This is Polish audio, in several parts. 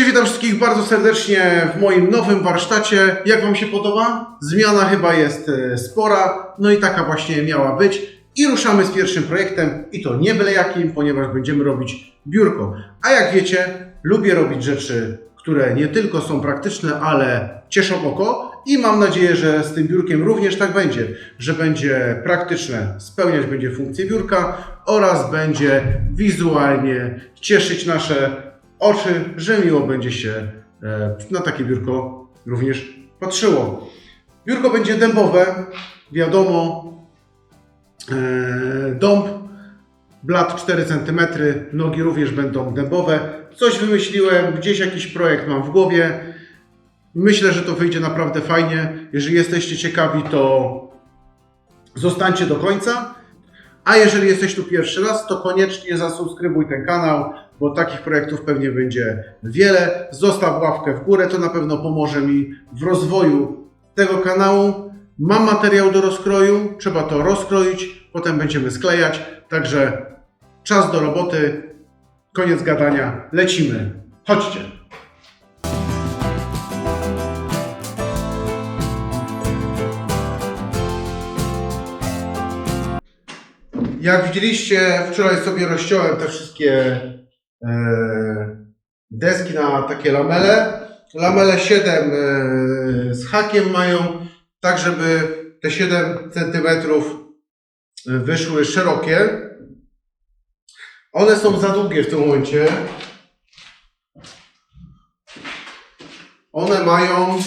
Cześć, witam wszystkich bardzo serdecznie w moim nowym warsztacie. Jak Wam się podoba? Zmiana chyba jest e, spora, no i taka właśnie miała być. I ruszamy z pierwszym projektem i to nie byle jakim, ponieważ będziemy robić biurko. A jak wiecie, lubię robić rzeczy, które nie tylko są praktyczne, ale cieszą oko i mam nadzieję, że z tym biurkiem również tak będzie, że będzie praktyczne, spełniać będzie funkcję biurka oraz będzie wizualnie cieszyć nasze oczy, że miło będzie się e, na takie biurko również patrzyło. Biurko będzie dębowe, wiadomo, e, dąb, blat 4 cm, nogi również będą dębowe. Coś wymyśliłem, gdzieś jakiś projekt mam w głowie. Myślę, że to wyjdzie naprawdę fajnie. Jeżeli jesteście ciekawi, to zostańcie do końca. A jeżeli jesteś tu pierwszy raz, to koniecznie zasubskrybuj ten kanał, bo takich projektów pewnie będzie wiele. Zostaw łapkę w górę, to na pewno pomoże mi w rozwoju tego kanału. Mam materiał do rozkroju, trzeba to rozkroić, potem będziemy sklejać. Także czas do roboty, koniec gadania, lecimy. Chodźcie. Jak widzieliście, wczoraj sobie rozciąłem te wszystkie e, deski na takie lamele. Lamele 7 e, z hakiem mają, tak żeby te 7 cm wyszły szerokie. One są za długie w tym momencie. One mają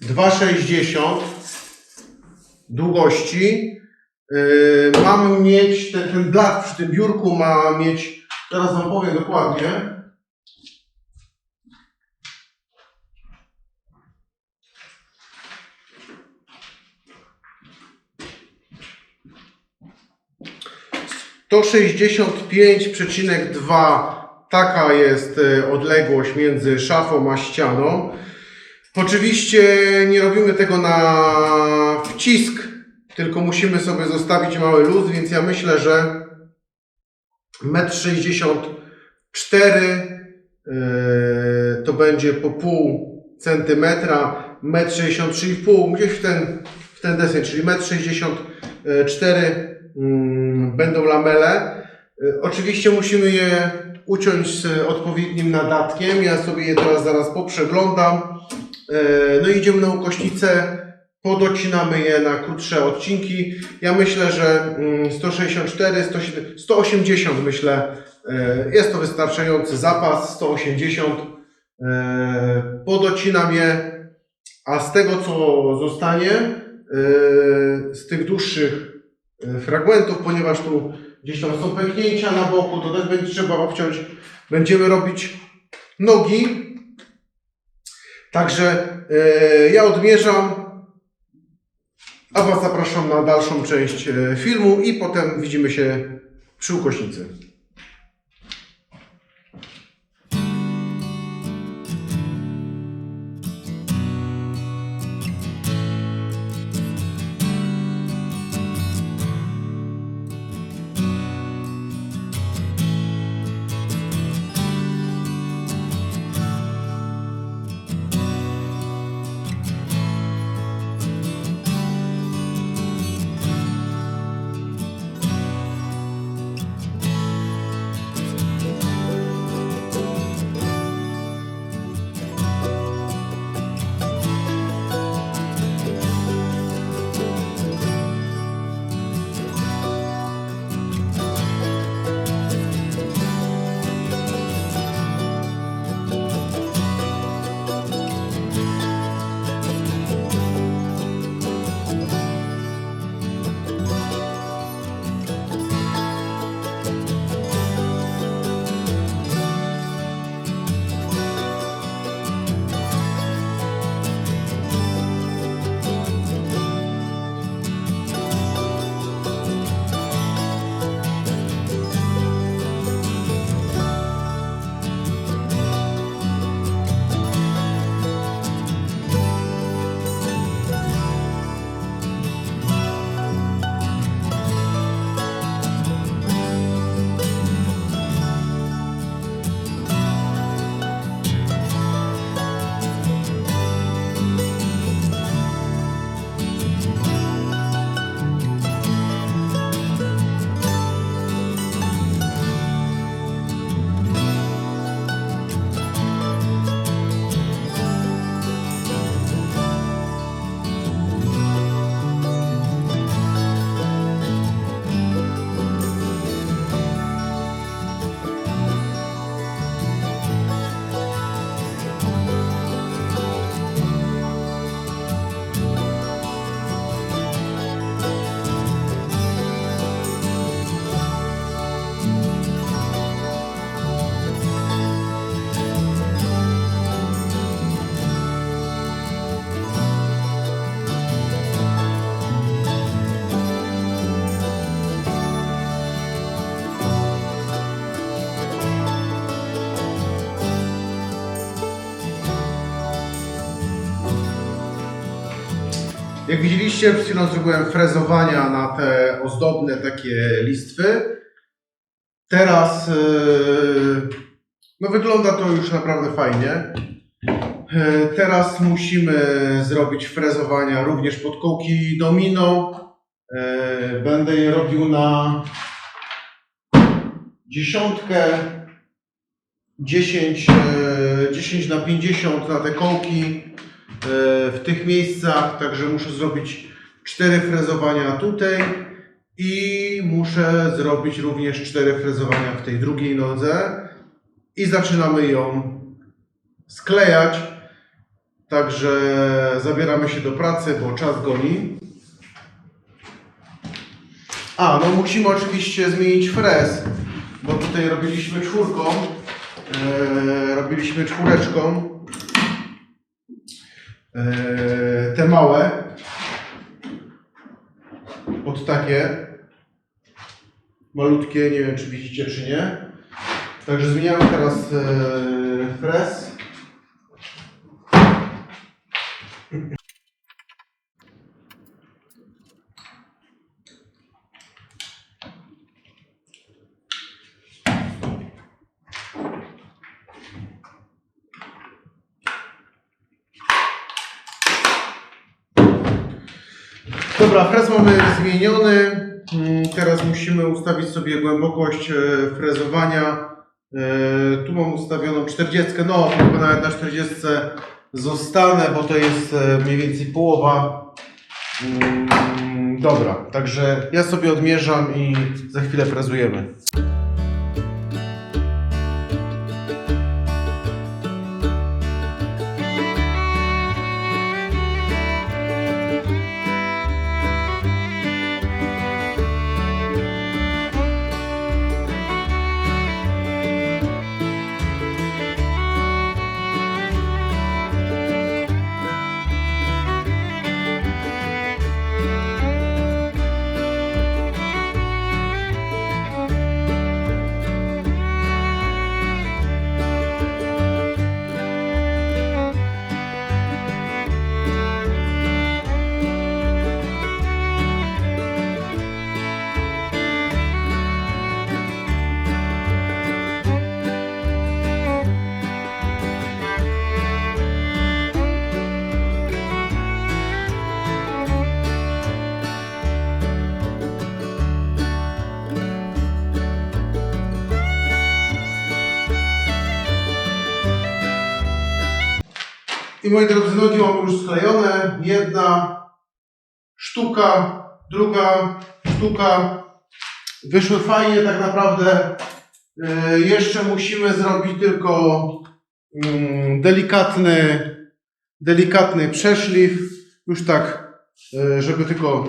dwa sześćdziesiąt długości. Yy, mam mieć, ten, ten blat przy tym biurku ma mieć, teraz Wam powiem dokładnie. To 65,2 taka jest e, odległość między szafą a ścianą. Oczywiście nie robimy tego na wcisk, tylko musimy sobie zostawić mały luz, więc ja myślę, że 1,64 m to będzie po pół centymetra, 1,63,5 gdzieś w ten, w ten deseń, czyli 1,64 m mm, będą lamele. Y, Oczywiście musimy je uciąć z odpowiednim nadatkiem. Ja sobie je teraz zaraz poprzeglądam. E, No idziemy na ukośnicę, podocinamy je na krótsze odcinki. Ja myślę, że mm, 164, 170, 180 myślę, e, jest to wystarczający zapas, 180. E, Podocinam je, a z tego co zostanie, z tych dłuższych fragmentów, ponieważ tu gdzieś tam są pęknięcia na boku, to też będzie trzeba obciąć. Będziemy robić nogi, Także e, ja odmierzam, a Was zapraszam na dalszą część e, filmu i potem widzimy się przy ukośnicy. Jak widzieliście, przed chwilą zrobiłem frezowania na te ozdobne takie listwy. Teraz yy, no wygląda to już naprawdę fajnie. Yy, Teraz musimy zrobić frezowania również pod kołki domino. Yy, Będę je robił na dziesiątkę, 10, yy, 10 na 50 na te kołki w tych miejscach, także muszę zrobić cztery frezowania tutaj i muszę zrobić również cztery frezowania w tej drugiej nodze i zaczynamy ją sklejać. Także zabieramy się do pracy, bo czas goni. A, no musimy oczywiście zmienić frez, bo tutaj robiliśmy czwórką, e, robiliśmy czwóreczką. Eee, te małe pod takie malutkie, nie wiem czy widzicie czy nie. Także zmieniamy teraz eee, fres. Dobra, frez mamy zmieniony. Mm, Teraz musimy ustawić sobie głębokość e, frezowania. E, Tu mam ustawioną 40, no nawet na 40 zostanę, bo to jest e, mniej więcej połowa. Mm, Dobra, także ja sobie odmierzam i za chwilę frezujemy. Moi drodzy, nogi mam już sklejone. Jedna sztuka, druga sztuka. Wyszły fajnie tak naprawdę. E, Jeszcze musimy zrobić tylko mm, delikatny, delikatny przeszlif. Już tak, e, żeby tylko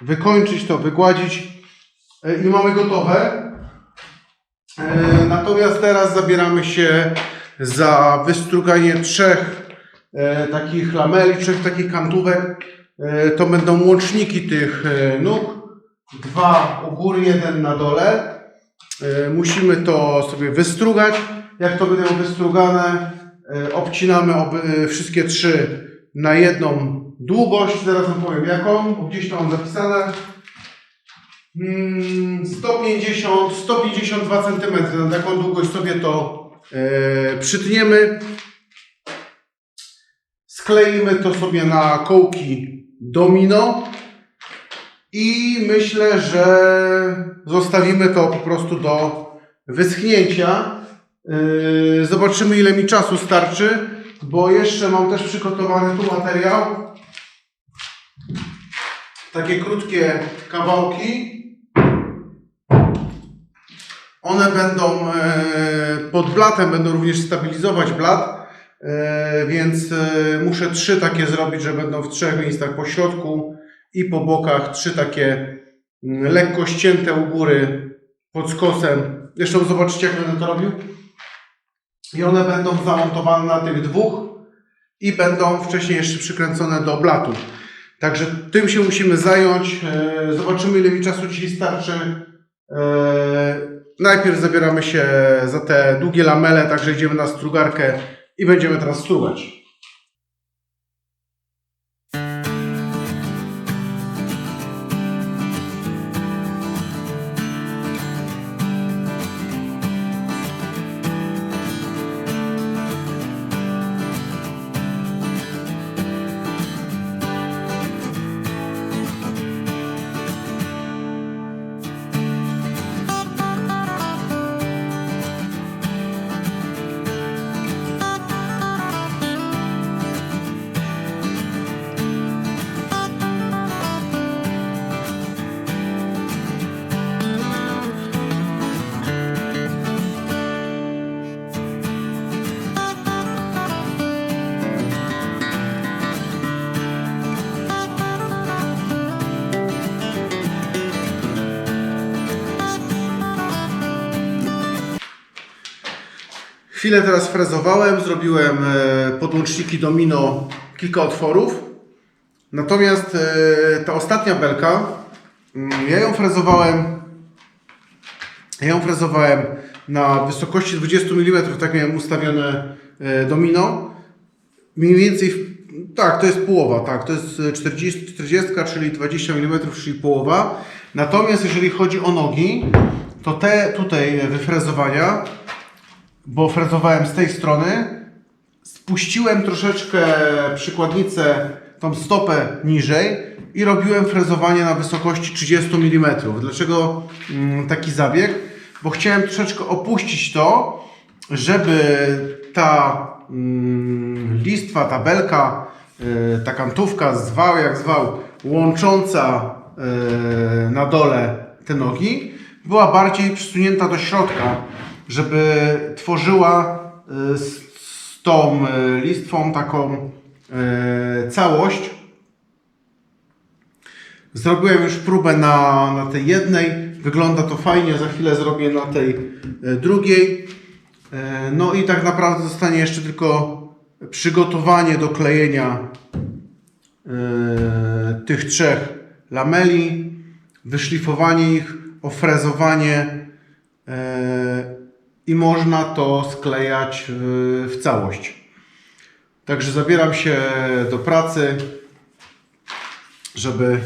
wykończyć to, wygładzić. E, I mamy gotowe. Natomiast teraz zabieramy się za wystruganie trzech takich lameli, trzech takich kantówek. E, to będą łączniki tych e, nóg. Dwa u góry, jeden na dole. E, musimy to sobie wystrugać. Jak to będą wystrugane, e, obcinamy e, wszystkie trzy na jedną długość. Zaraz wam powiem jaką, bo gdzieś to mam zapisane. Mm, 150, 152 cm na taką długość sobie to e, przytniemy. Skleimy to sobie na kołki domino i myślę, że zostawimy to po prostu do wyschnięcia. Yy, Zobaczymy ile mi czasu starczy, bo jeszcze mam też przygotowany tu materiał. Takie krótkie kawałki. One będą e, pod blatem, będą również stabilizować blat, więc e, muszę trzy takie zrobić, że będą w trzech miejscach po środku i po bokach trzy takie mm, lekko ścięte u góry pod skosem. Zresztą zobaczycie jak będę to robił. I one będą zamontowane na tych dwóch i będą wcześniej jeszcze przykręcone do blatu. Także tym się musimy zająć. E, Zobaczymy ile mi czasu dzisiaj starczy. E, Najpierw zabieramy się za te długie lamele, także idziemy na strugarkę i będziemy teraz strugać. Chwilę teraz frezowałem, zrobiłem e, podłączniki domino, kilka otworów. Natomiast e, ta ostatnia belka, mm, ja ją frezowałem, ja ją frezowałem na wysokości 20 mm, tak miałem ustawione e, domino. Mniej więcej, tak, to jest połowa, tak, to jest e, 40, 40 czyli 20 mm, czyli połowa. Natomiast jeżeli chodzi o nogi, to te tutaj wyfrezowania, bo frezowałem z tej strony, spuściłem troszeczkę przykładnicę, tą stopę niżej i robiłem frezowanie na wysokości 30 mm. Dlaczego taki zabieg? Bo chciałem troszeczkę opuścić to, żeby ta mm, listwa, ta belka, y, ta kantówka, zwał jak zwał, łącząca y, na dole te nogi, była bardziej przesunięta do środka, żeby tworzyła y, z, tą y, listwą taką y, całość. Zrobiłem już próbę na, na tej jednej. Wygląda to fajnie. Za chwilę zrobię na tej drugiej. No i tak naprawdę zostanie jeszcze tylko przygotowanie do klejenia tych trzech lameli, wyszlifowanie ich, ofrezowanie i można to sklejać w, w całość. Także zabieram się do pracy żeby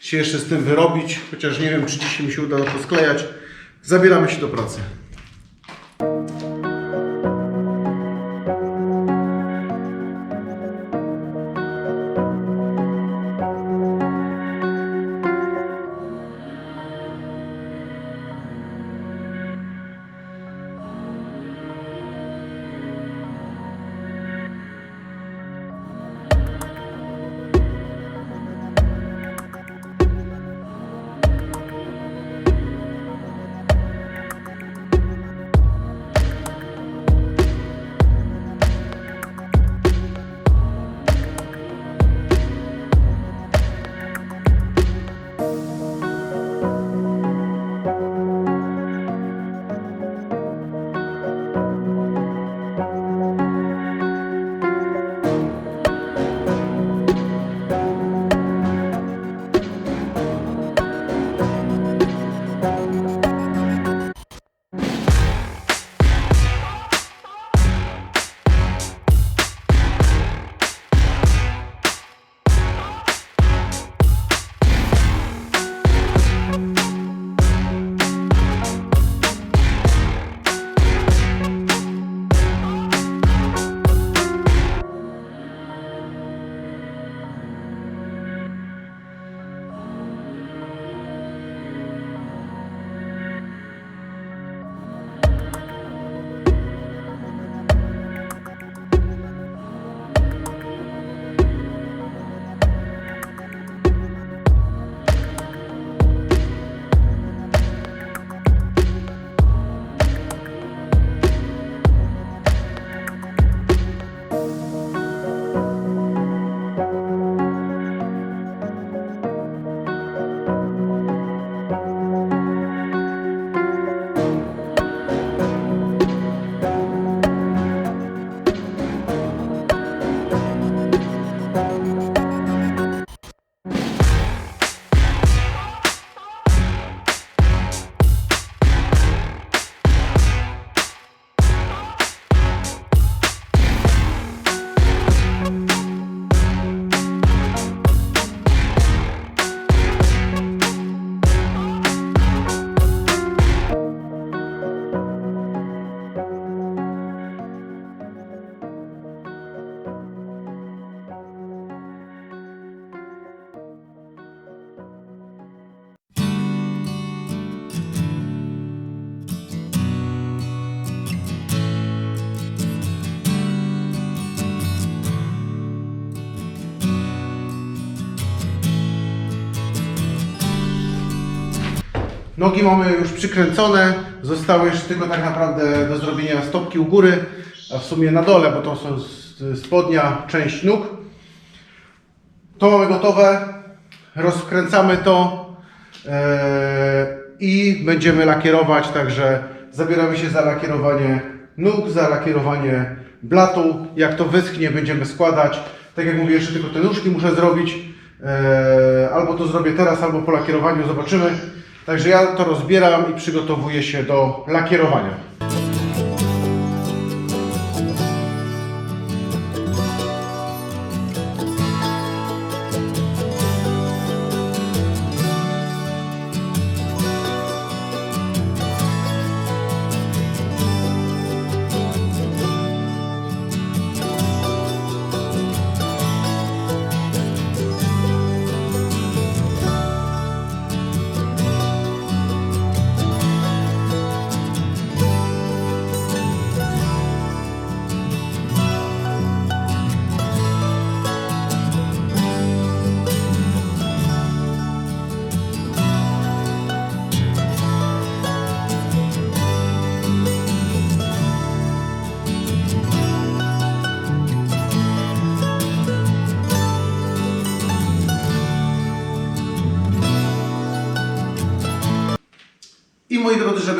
się jeszcze z tym wyrobić, chociaż nie wiem, czy dzisiaj mi się uda to sklejać. Zabieramy się do pracy. Nogi mamy już przykręcone, zostały jeszcze tylko tak naprawdę do zrobienia stopki u góry, a w sumie na dole, bo to są spodnia, część nóg. To mamy gotowe, rozkręcamy to e, i będziemy lakierować, także zabieramy się za lakierowanie nóg, za lakierowanie blatu. Jak to wyschnie, będziemy składać. Tak jak mówię, jeszcze tylko te nóżki muszę zrobić. Eee, albo to zrobię teraz, albo po lakierowaniu, zobaczymy. Także ja to rozbieram i przygotowuję się do lakierowania.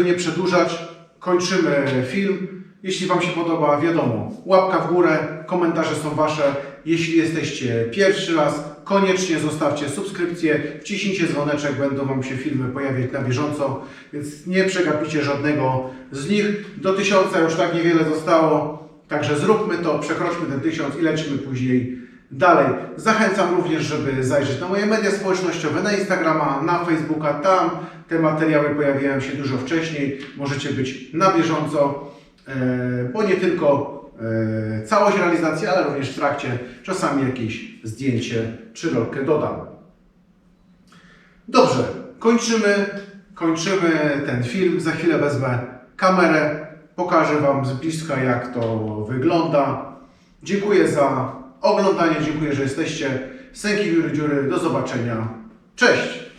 Żeby nie przedłużać, kończymy film. Jeśli Wam się podoba, wiadomo, łapka w górę, komentarze są Wasze. Jeśli jesteście pierwszy raz, koniecznie zostawcie subskrypcję, wciśnijcie dzwoneczek, będą Wam się filmy pojawiać na bieżąco, więc nie przegapicie żadnego z nich. Do tysiąca już tak niewiele zostało, także zróbmy to, przekroczmy ten tysiąc i lecimy później dalej. Zachęcam również, żeby zajrzeć na moje media społecznościowe, na Instagrama, na Facebooka. Tam te materiały pojawiają się dużo wcześniej. Możecie być na bieżąco, e, bo nie tylko e, całość realizacji, ale również w trakcie czasami jakieś zdjęcie czy rolkę dodam. Dobrze, kończymy, kończymy ten film. Za chwilę wezmę kamerę, pokażę Wam z bliska, jak to wygląda. Dziękuję za oglądanie, dziękuję, że jesteście. Sęki Wióry Dziury, do zobaczenia. Cześć!